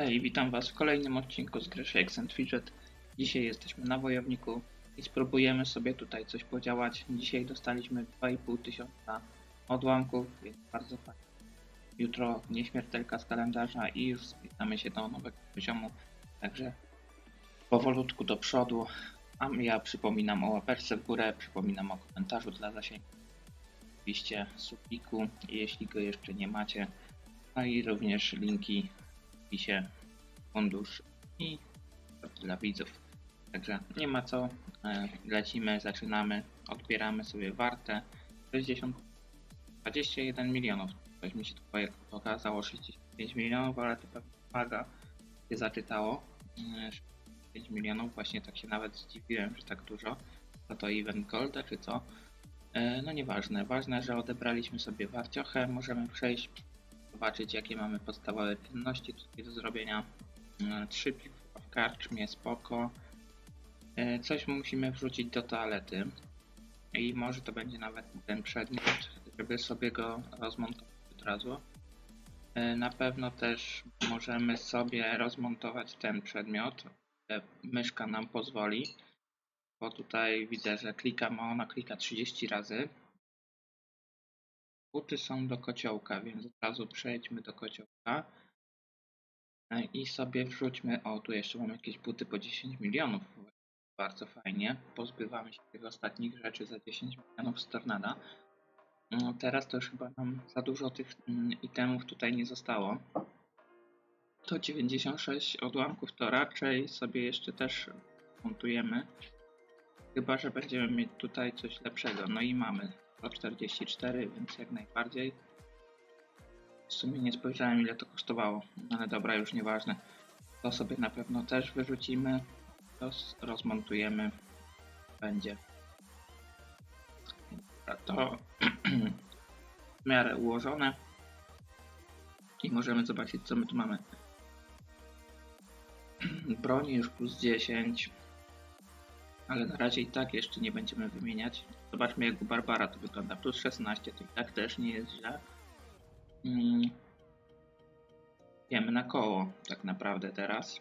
Hej, witam Was w kolejnym odcinku z gry Shakes and Fidget. Dzisiaj jesteśmy na wojowniku i spróbujemy sobie tutaj coś podziałać. Dzisiaj dostaliśmy 2,5 tysiąca odłamków, więc bardzo fajnie. Jutro nieśmiertelka z kalendarza i już zbliżamy się do nowego poziomu, także powolutku do przodu. A ja przypominam o łaperce w górę, przypominam o komentarzu dla zasięgu. Oczywiście subiku, jeśli go jeszcze nie macie. No i również linki w opisie fundusz i dla widzów. Także nie ma co, e, lecimy, zaczynamy, odbieramy sobie wartę 60, 21 milionów. Coś mi się tu pokazało 65 milionów, ale to pewnie waga się zaczytało. E, 5 milionów, właśnie tak się nawet zdziwiłem, że tak dużo. Co to event golda czy co? E, No nieważne, ważne, że odebraliśmy sobie warciochę, możemy przejść zobaczyć jakie mamy podstawowe czynności tutaj do zrobienia. E, Trzy piwka w karczmie, spoko. E, Coś musimy wrzucić do toalety i może to będzie nawet ten przedmiot, żeby sobie go rozmontować od razu. E, Na pewno też możemy sobie rozmontować ten przedmiot. E, Myszka nam pozwoli, bo tutaj widzę, że klikam, a ona klika 30 razy. Buty są do kociołka, więc od razu przejdźmy do kociołka. E, I sobie wrzućmy, o tu jeszcze mam jakieś buty po 10 milionów. Bardzo fajnie. Pozbywamy się tych ostatnich rzeczy za 10 milionów z Tornada. No, teraz to już chyba nam za dużo tych mm, itemów tutaj nie zostało. To 96 odłamków to raczej sobie jeszcze też montujemy. Chyba, że będziemy mieć tutaj coś lepszego. No i mamy 144, więc jak najbardziej. W sumie nie spojrzałem ile to kosztowało, no ale dobra, już nieważne. To sobie na pewno też wyrzucimy. To rozmontujemy. Będzie. To w miarę ułożone. I możemy zobaczyć co my tu mamy. Broni już plus 10. Ale na razie i tak jeszcze nie będziemy wymieniać. Zobaczmy jak Barbara to wygląda. Plus 16 to i tak też nie jest źle. Mm. Wiemy na koło tak naprawdę teraz.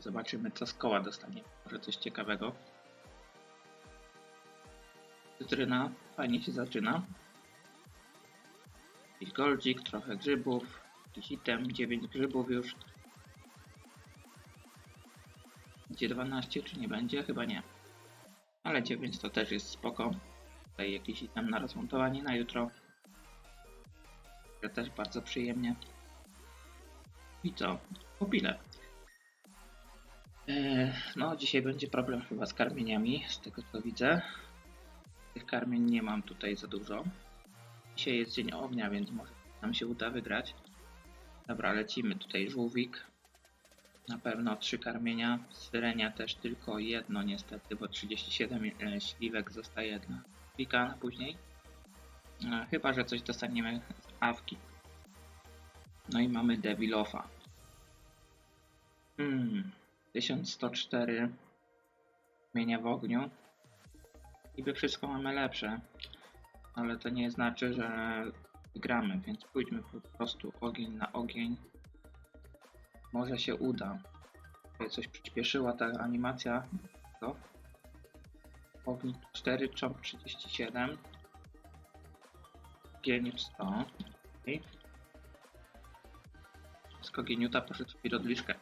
Zobaczymy co z koła dostanie. Może coś ciekawego. Cytryna fajnie się zaczyna. Jakiś goldzik, trochę grzybów. Jakiś item, 9 grzybów już. Będzie 12 czy nie będzie? Chyba nie. Ale 9 to też jest spoko. Tutaj jakiś item na rozmontowanie na jutro. To też bardzo przyjemnie. I co? Mobile. Eee, no, dzisiaj będzie problem chyba z karmieniami, z tego co widzę. Tych karmień nie mam tutaj za dużo. Dzisiaj jest dzień ognia, więc może nam się uda wygrać. Dobra, lecimy tutaj żółwik. Na pewno trzy karmienia. Syrenia też tylko jedno niestety, bo 37 e, śliwek zostaje jedna. Klika później. E, Chyba, że coś dostaniemy z awki. No i mamy Devilofa. Hmm, 1104 mienia w ogniu. Niby wszystko mamy lepsze, ale to nie znaczy, że wygramy, więc pójdźmy po prostu ogień na ogień. Może się uda. Coś przyspieszyła ta animacja. To. Ognik 4, chomp 37. Gieniut 100. Okay. Skoginiuta poszedł w pirodliszkę.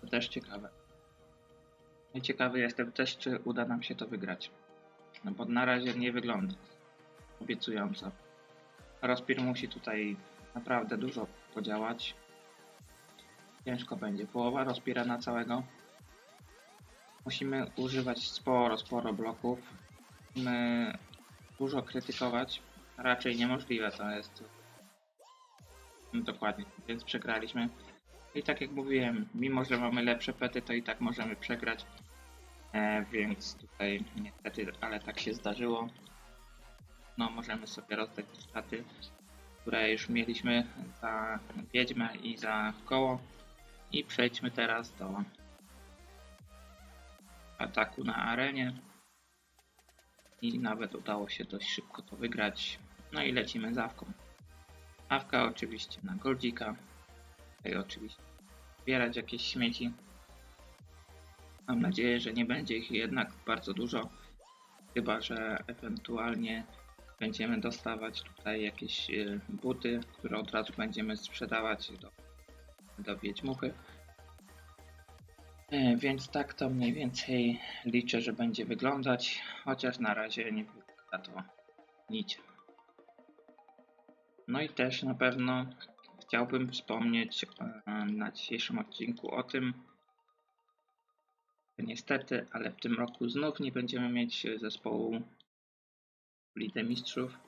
To też ciekawe. I ciekawy jestem też, czy uda nam się to wygrać. No bo na razie nie wygląda obiecująco. Rozpir musi tutaj naprawdę dużo podziałać. Ciężko będzie. Połowa rozpira na całego. Musimy używać sporo, sporo bloków. Musimy dużo krytykować. Raczej niemożliwe to jest. No, dokładnie, więc przegraliśmy. I tak jak mówiłem, mimo że mamy lepsze pety, to i tak możemy przegrać. E, więc tutaj niestety, ale tak się zdarzyło. No, możemy sobie rozdać te staty, które już mieliśmy za wiedźmę i za koło. I przejdźmy teraz do ataku na arenie. I nawet udało się dość szybko to wygrać. No i lecimy z awką. Awka oczywiście na goldzika. I oczywiście zbierać jakieś śmieci. Mam nadzieję, że nie będzie ich jednak bardzo dużo. Chyba, że ewentualnie będziemy dostawać tutaj jakieś y, buty, które od razu będziemy sprzedawać do, do Wiedźmuchy. E, Więc tak to mniej więcej liczę, że będzie wyglądać, chociaż na razie nie wygląda to nic. No i też na pewno chciałbym wspomnieć e, na dzisiejszym odcinku o tym, że niestety, ale w tym roku znów nie będziemy mieć zespołu w Lidze Mistrzów.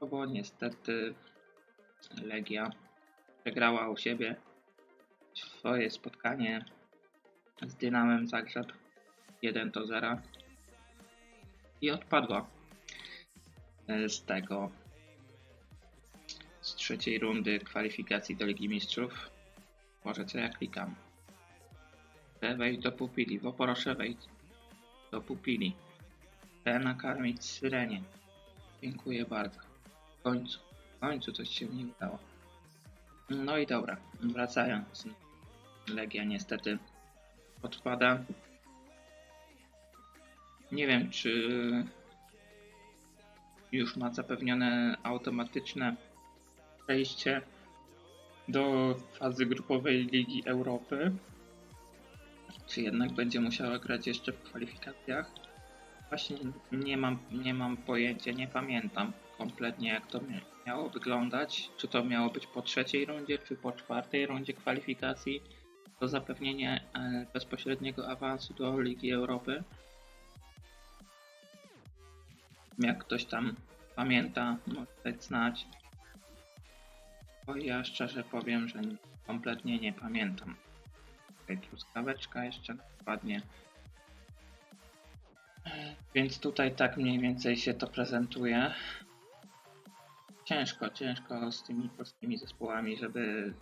No bo niestety Legia przegrała u siebie swoje spotkanie z Dynamem Zagrzeb 1 do 0 i odpadła e, z tego z trzeciej rundy kwalifikacji do Ligi Mistrzów. Może co ja klikam? Chcę wejść do pupili, bo proszę wejść do pupili. Chcę nakarmić syrenie. Dziękuję bardzo. W końcu, końcu coś się mi udało. No i dobra, wracając. Legia niestety odpada. Nie wiem, czy już ma zapewnione automatyczne przejście do fazy grupowej Ligi Europy. Czy jednak będzie musiała grać jeszcze w kwalifikacjach? Właśnie nie mam, nie mam pojęcia, nie pamiętam kompletnie jak to miało wyglądać. Czy to miało być po trzeciej rundzie, czy po czwartej rundzie kwalifikacji do zapewnienia e, bezpośredniego awansu do Ligi Europy. Jak ktoś tam pamięta, może dać znać. Bo ja szczerze powiem, że kompletnie nie pamiętam. Tutaj truskaweczka jeszcze dokładnie. Więc tutaj tak mniej więcej się to prezentuje. Ciężko, ciężko z tymi polskimi zespołami, żeby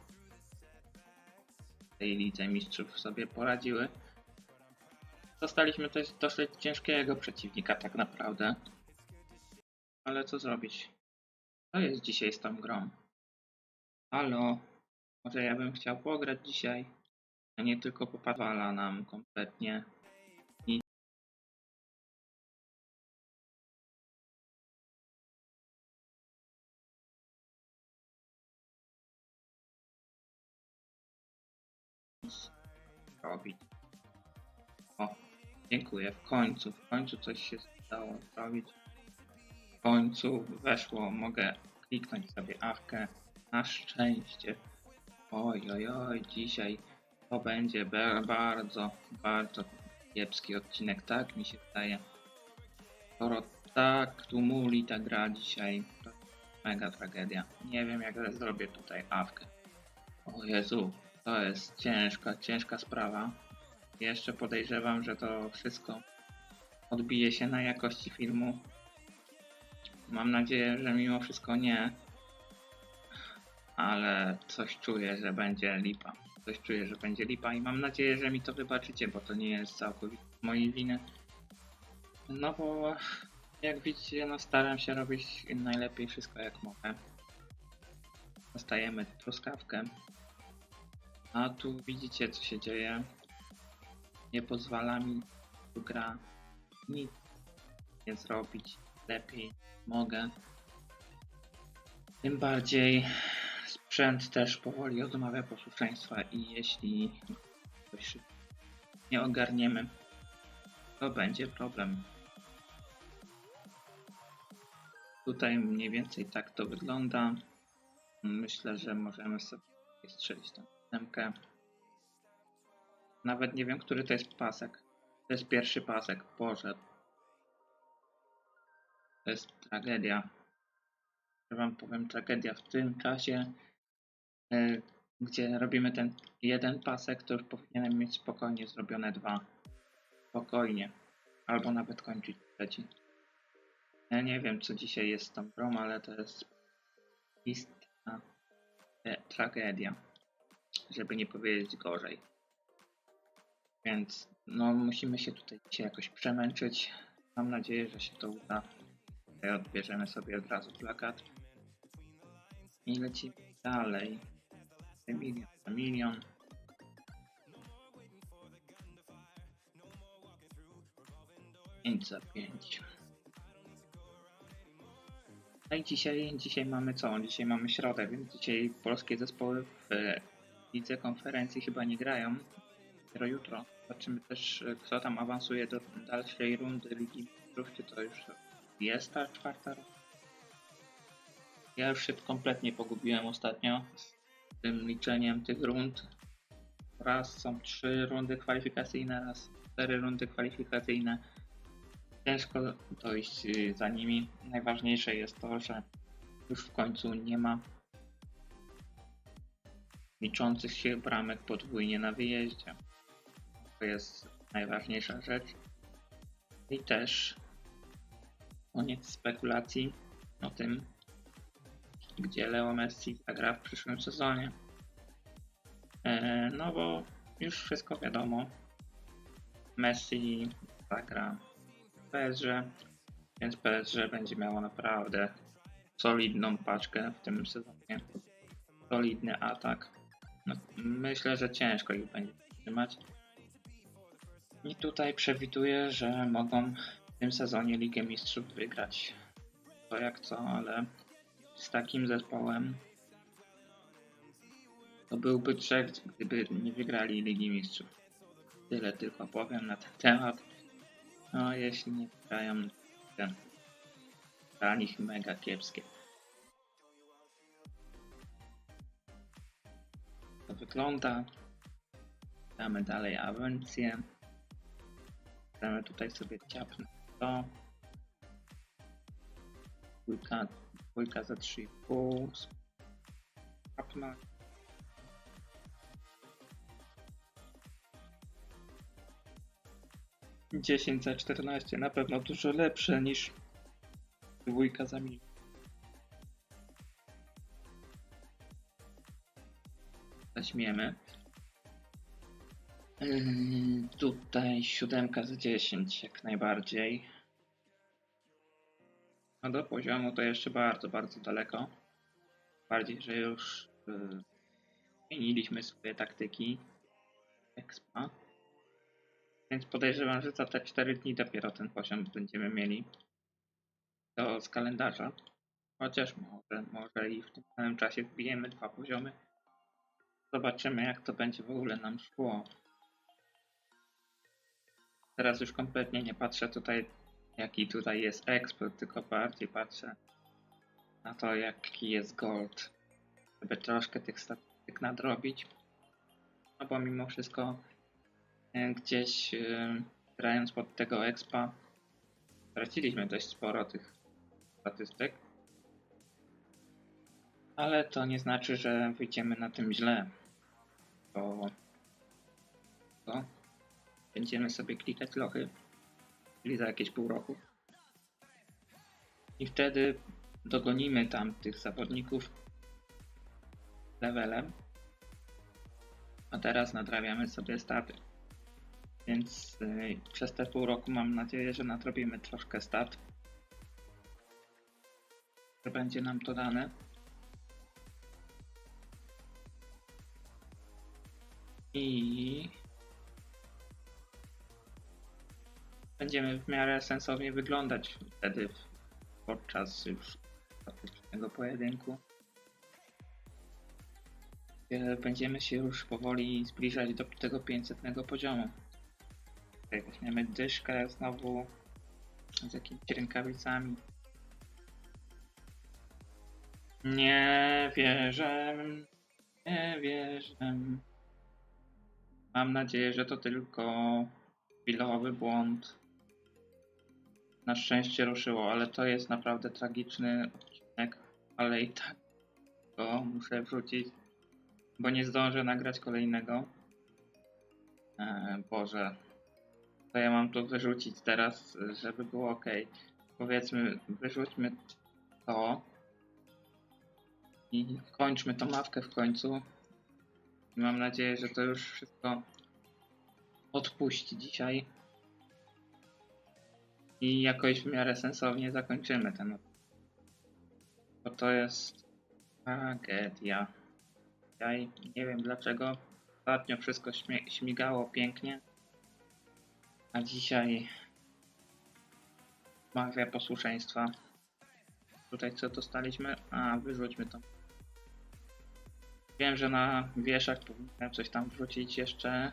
w tej lidze mistrzów sobie poradziły. Dostaliśmy też dosyć ciężkiego przeciwnika tak naprawdę. Ale co zrobić? Co jest dzisiaj z tą grą? Halo? Może ja bym chciał pograć dzisiaj, a nie tylko popadwala nam kompletnie. O, dziękuję. W końcu, w końcu coś się udało zrobić. W końcu weszło, mogę kliknąć sobie awkę. Na szczęście. Oj, oj, oj, dzisiaj to będzie bardzo, bardzo kiepski odcinek, tak mi się wydaje. Skoro tak tumuli ta gra dzisiaj, to mega tragedia. Nie wiem jak zrobię tutaj awkę. O Jezu, to jest ciężka, ciężka sprawa. Jeszcze podejrzewam, że to wszystko odbije się na jakości filmu. Mam nadzieję, że mimo wszystko nie. Ale coś czuję, że będzie lipa. Coś czuję, że będzie lipa i mam nadzieję, że mi to wybaczycie, bo to nie jest całkowicie mojej winy. No bo jak widzicie, no staram się robić najlepiej wszystko jak mogę. Dostajemy truskawkę. A tu widzicie co się dzieje. Nie pozwala mi gra nic nie zrobić lepiej mogę. Tym bardziej sprzęt też powoli odmawia posłuszeństwa i jeśli coś nie ogarniemy, to będzie problem. Tutaj mniej więcej tak to wygląda. Myślę, że możemy sobie strzelić tą ósemkę. Nawet nie wiem, który to jest pasek. To jest pierwszy pasek. Boże. To jest tragedia. Że wam powiem, tragedia w tym czasie, y, gdzie robimy ten jeden pasek, to już powinienem mieć spokojnie zrobione dwa. Spokojnie. Albo nawet kończyć trzeci. Ja nie wiem, co dzisiaj jest z tą grą, ale to jest istna e, tragedia. Żeby nie powiedzieć gorzej. Więc no musimy się tutaj dzisiaj jakoś przemęczyć. Mam nadzieję, że się to uda. Odbierzemy sobie od razu plakat. I lecimy. dalej. Milion za milion. Pięć za pięć. No i dzisiaj, dzisiaj mamy co? Dzisiaj mamy środę, więc dzisiaj polskie zespoły w lidze konferencji chyba nie grają. Dopiero jutro. Zobaczymy też, e, kto tam awansuje do dalszej rundy Ligi Mistrzów, czy to już jest ta czwarta runda. Ja już się kompletnie pogubiłem ostatnio z tym liczeniem tych rund. Raz są trzy rundy kwalifikacyjne, raz cztery rundy kwalifikacyjne. Ciężko dojść y, za nimi. Najważniejsze jest to, że już w końcu nie ma liczących się bramek podwójnie na wyjeździe. To jest najważniejsza rzecz. I też koniec spekulacji o tym, gdzie Leo Messi zagra w przyszłym sezonie. E, no bo już wszystko wiadomo. Messi zagra w PSG, więc PSG będzie miało naprawdę solidną paczkę w tym sezonie. Solidny atak. No, myślę, że ciężko ich będzie trzymać. I tutaj przewiduję, że mogą w tym sezonie Ligę Mistrzów wygrać. To jak co, ale z takim zespołem to byłby trzech, gdyby nie wygrali Ligi Mistrzów. Tyle tylko powiem na ten temat. No, jeśli nie wygrają, to dla nich mega kiepskie. Wygląda. Damy dalej awencję. Damy tutaj sobie ciapnę to. Dwójka, dwójka za 3,5. Ciapnąć. Dziesięć za 14 na pewno dużo lepsze niż dwójka za milion. Weźmiemy. Yy, tutaj siódemka z 10 jak najbardziej. No do poziomu to jeszcze bardzo, bardzo daleko. Bardziej, że już yy, zmieniliśmy swoje taktyki. Expa. Więc podejrzewam, że za te 4 dni dopiero ten poziom będziemy mieli. To z kalendarza. Chociaż może, może i w tym samym czasie wbijemy dwa poziomy. Zobaczymy jak to będzie w ogóle nam szło. Teraz już kompletnie nie patrzę tutaj jaki tutaj jest expert, tylko bardziej patrzę na to jaki jest gold. Żeby troszkę tych statystyk nadrobić. No bo mimo wszystko e, gdzieś e, grając pod tego expa straciliśmy dość sporo tych statystyk. Ale to nie znaczy, że wyjdziemy na tym źle. Bo to będziemy sobie klikać lochy, czyli za jakieś pół roku. I wtedy dogonimy tam tych zawodników levelem. A teraz nadrabiamy sobie staty. Więc yy, przez te pół roku mam nadzieję, że nadrobimy troszkę stat. Że będzie nam to dane. I będziemy w miarę sensownie wyglądać wtedy podczas już ostatecznego pojedynku. Gdzie Będziemy się już powoli zbliżać do tego 500 poziomu. Tutaj weźmiemy dyszkę znowu z jakimiś rękawicami. Nie wierzę, nie wierzę. Mam nadzieję, że to tylko chwilowy błąd. Na szczęście ruszyło, ale to jest naprawdę tragiczny odcinek, ale i tak go muszę wrzucić, bo nie zdążę nagrać kolejnego. E, Boże, to ja mam to wyrzucić teraz, żeby było ok. Powiedzmy, wyrzućmy to i kończmy tą mawkę w końcu. Mam nadzieję, że to już wszystko odpuści dzisiaj. I jakoś w miarę sensownie zakończymy ten. Bo to jest Tragedia. Ja nie wiem dlaczego. Ostatnio wszystko śmigało pięknie. A dzisiaj mafia posłuszeństwa. Tutaj co dostaliśmy? A, wyrzućmy to. Wiem, że na wieszak powinienem coś tam wrzucić jeszcze.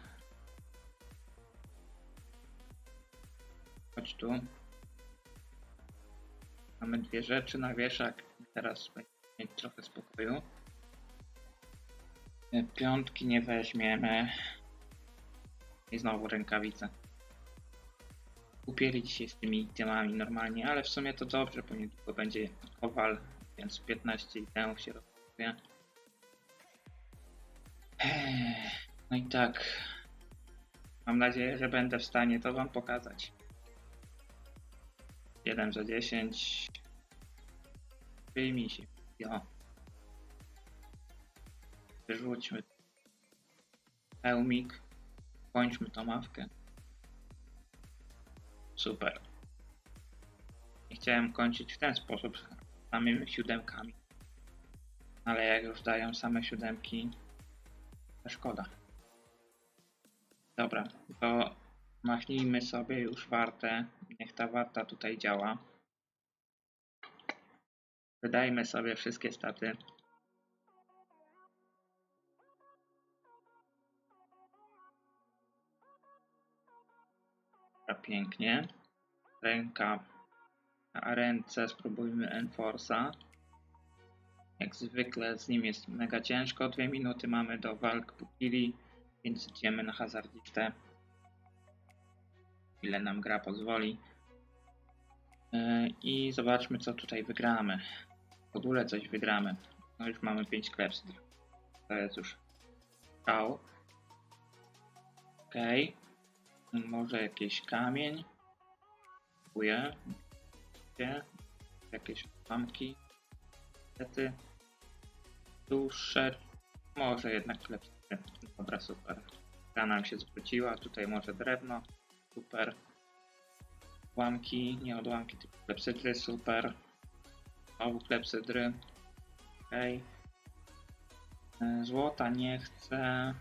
Chodź tu. Mamy dwie rzeczy na wieszak. Teraz będziemy mieć trochę spokoju. E, Piątki nie weźmiemy. I znowu rękawice. Upieli dzisiaj z tymi itemami normalnie, ale w sumie to dobrze, bo niedługo będzie kowal, więc 15 itemów się rozwiązuje. No i tak. Mam nadzieję, że będę w stanie to wam pokazać. 1 za 10. Wyjmij się. Jo. Wyrzućmy. Hełmik. Kończmy tą mawkę. Super. Nie chciałem kończyć w ten sposób samymi siódemkami. Ale jak już dają same siódemki, szkoda. Dobra, to machnijmy sobie już wartę. Niech ta warta tutaj działa. Wydajmy sobie wszystkie staty. Pięknie. Ręka na ręce spróbujmy Enforce'a. Jak zwykle z nim jest mega ciężko. Dwie minuty mamy do walk pupili, więc idziemy na hazardistę. Ile nam gra pozwoli. Yy, I zobaczmy co tutaj wygramy. W ogóle coś wygramy. No już mamy 5 klepstr. To jest już szał. Okej. Może jakiś kamień. Dziękuję. Jakieś pamki. Niestety. Dusze. Może jednak klepstry. Dobra, super. Ta nam się zwróciła. Tutaj może drewno. Super. Odłamki, nie odłamki, tylko klepsydry, super. Znowu klepsydry. Okej. E, Złota nie chcę.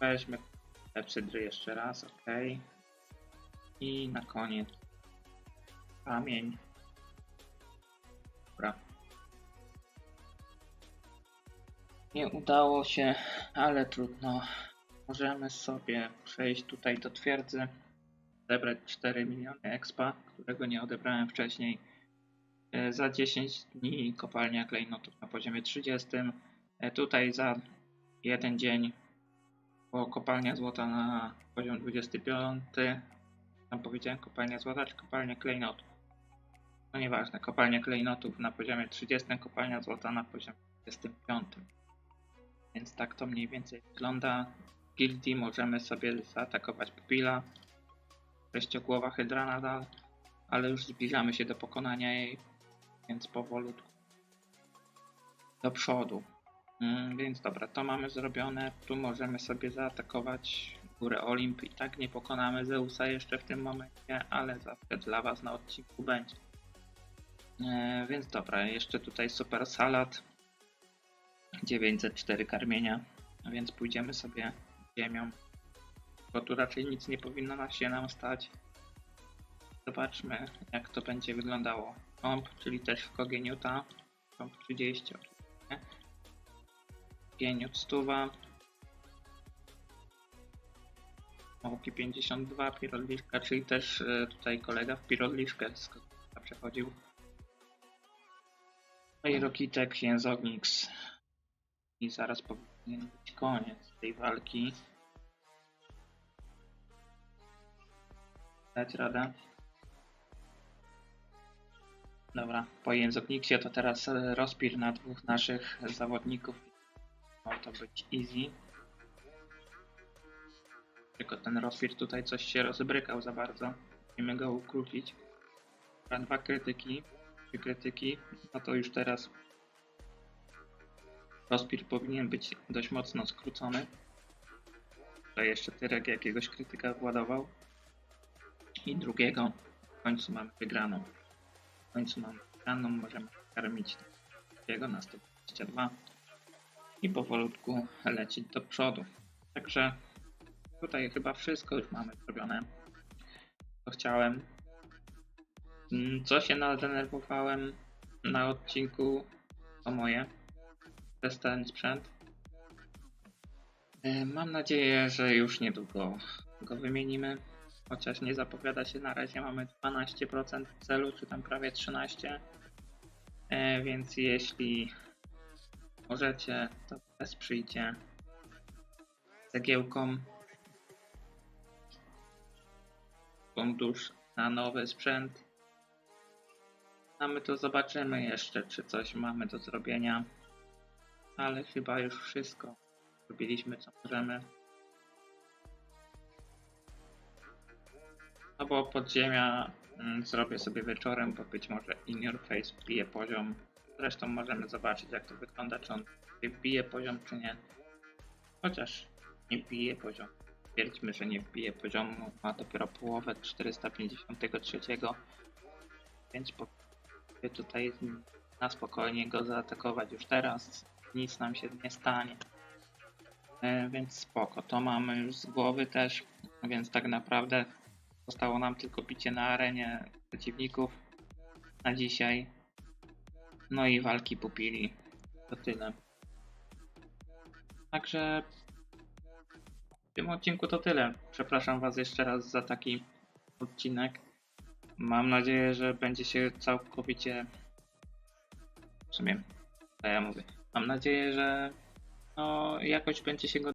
Weźmy klepsydry jeszcze raz, ok. I na koniec kamień. Dobra. Nie udało się, ale trudno. Możemy sobie przejść tutaj do twierdzy zebrać 4 miliony expa, którego nie odebrałem wcześniej. E, Za 10 dni kopalnia klejnotów na poziomie 30. E, Tutaj za jeden dzień bo kopalnia złota na poziom 25. Tam powiedziałem kopalnia złota czy kopalnia klejnotów. No nieważne, kopalnia klejnotów na poziomie 30, kopalnia złota na poziomie 25. Więc tak to mniej więcej wygląda. W gildii możemy sobie zaatakować pupila sześciogłowa hydra nadal, ale już zbliżamy się do pokonania jej, więc powolutku do przodu. Mm, więc dobra, to mamy zrobione. Tu możemy sobie zaatakować górę Olimp i tak nie pokonamy Zeusa jeszcze w tym momencie, ale zawsze dla Was na odcinku będzie. E, więc dobra, jeszcze tutaj super salad. 904 karmienia, więc pójdziemy sobie ziemią bo tu raczej nic nie powinno na się nam stać. Zobaczmy, jak to będzie wyglądało. Komp, czyli też w Kogeniuta. Komp 30. oczywiście. Stuwa. Małki 52, Pirodliszka, czyli też e, tutaj kolega w Pirodliszkę z przechodził. No Rokitek, Jęzognix. I zaraz powinien być koniec tej walki. dać radę. Dobra, po językniksie to teraz e, rozpir na dwóch naszych zawodników. Ma to być easy. Tylko ten rozpir tutaj coś się rozbrykał za bardzo. Musimy go ukrócić. Dwa krytyki, trzy krytyki. No to już teraz rozpir powinien być dość mocno skrócony. To jeszcze Tyrek jakiegoś krytyka władował i drugiego. W końcu mamy wygraną. W końcu mamy wygraną, możemy karmić drugiego na 100%. 22 i powolutku lecieć do przodu. Także tutaj chyba wszystko już mamy zrobione, co chciałem. Mm, Co się nadenerwowałem na odcinku, to moje. Ten sprzęt. E, Mam nadzieję, że już niedługo go wymienimy. Chociaż nie zapowiada się na razie, mamy 12% celu, czy tam prawie 13%. E, więc jeśli możecie, to wesprzyjcie cegiełką fundusz na nowy sprzęt. A my to zobaczymy jeszcze, czy coś mamy do zrobienia. Ale chyba już wszystko. Zrobiliśmy co możemy. No bo podziemia mm, zrobię sobie wieczorem, bo być może in your face bije poziom. Zresztą możemy zobaczyć jak to wygląda, czy on bije poziom, czy nie. Chociaż nie bije poziom. Stwierdzimy, że nie bije poziomu, ma dopiero połowę 453, więc po tutaj na spokojnie go zaatakować już teraz. Nic nam się nie stanie. E, więc spoko, to mamy już z głowy też, więc tak naprawdę zostało nam tylko bicie na arenie przeciwników na dzisiaj. No i walki pupili. To tyle. Także w tym odcinku to tyle. Przepraszam Was jeszcze raz za taki odcinek. Mam nadzieję, że będzie się całkowicie. W sumie, ja mówię. Mam nadzieję, że no, jakoś będzie się go